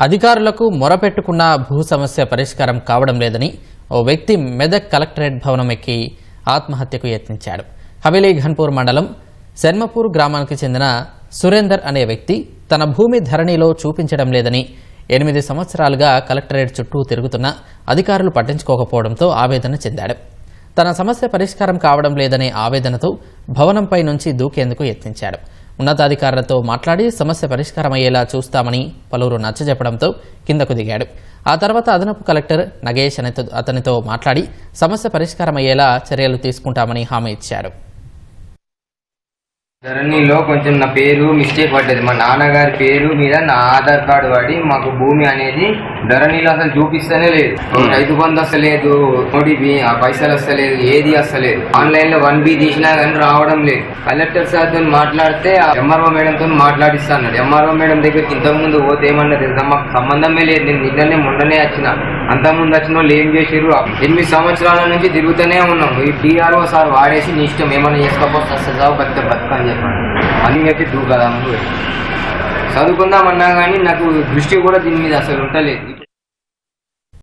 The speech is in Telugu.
అధికారులకు మొరపెట్టుకున్న భూ సమస్య పరిష్కారం కావడం లేదని ఓ వ్యక్తి మెదక్ కలెక్టరేట్ భవనం ఎక్కి ఆత్మహత్యకు యత్నించాడు. హవేలీ ఘన్పూర్ మండలం శర్మపూర్ గ్రామానికి చెందిన సురేందర్ అనే వ్యక్తి తన భూమి ధరణిలో చూపించడం లేదని ఎనిమిది సంవత్సరాలుగా కలెక్టరేట్ చుట్టూ తిరుగుతున్న అధికారులు పట్టించుకోకపోవడంతో ఆవేదన చెందాడు. తన సమస్య పరిష్కారం కావడం లేదనే ఆవేదనతో భవనంపై నుంచి దూకేందుకు యత్నించాడు. ఉన్నతాధికారులతో మాట్లాడి సమస్య పరిష్కారమయ్యేలా చూస్తామని పలువురు నచ్చజెప్పడంతో కిందకు దిగాడు. ఆ తర్వాత అదనపు కలెక్టర్ నగేష్ అనితో అతనితో మాట్లాడి సమస్య పరిష్కారమయ్యేలా చర్యలు తీసుకుంటామని హామీ ఇచ్చాడు ధరణిలో కొంచెం నా పేరు మిస్టేక్ పడ్డది. మా నాన్నగారి పేరు మీద నా ఆధార్ కార్డు వాడి మాకు భూమి అనేది ధరణిలో అసలు చూపిస్తేనే లేదు. రైతు బంధు వస్తలేదు ఓడిబి ఆ పైసలు వస్తలేదు ఏది వస్తలేదు ఆన్లైన్లో వన్ బి తీసినా కానీ రావడం లేదు. కలెక్టర్ సార్తో మాట్లాడితే ఎంఆర్ఓ మేడం తో మాట్లాడిస్తాను ఎంఆర్ఓ మేడం దగ్గరికి ఇంతకు ముందు పోతే ఏమన్నా తెలుసా? మాకు సంబంధమే లేదు. నేను నిన్ననే మొన్ననే వచ్చిన. అంతకుముందు వచ్చిన వాళ్ళు ఏం చేసారు ఎనిమిది సంవత్సరాల నుంచి తిరుగుతూనే ఉన్నాం. ఈ టీఆర్ఓ సార్ వాడేసి నీ ఇష్టం ఏమైనా చేసుకోకపోతే వస్తుందా బతిక బతుక అని చెప్పాను అని చెప్పి దూకదాము చదువుకుందామన్నా కానీ నాకు దృష్టి కూడా దీని మీద అసలు ఉండలేదు.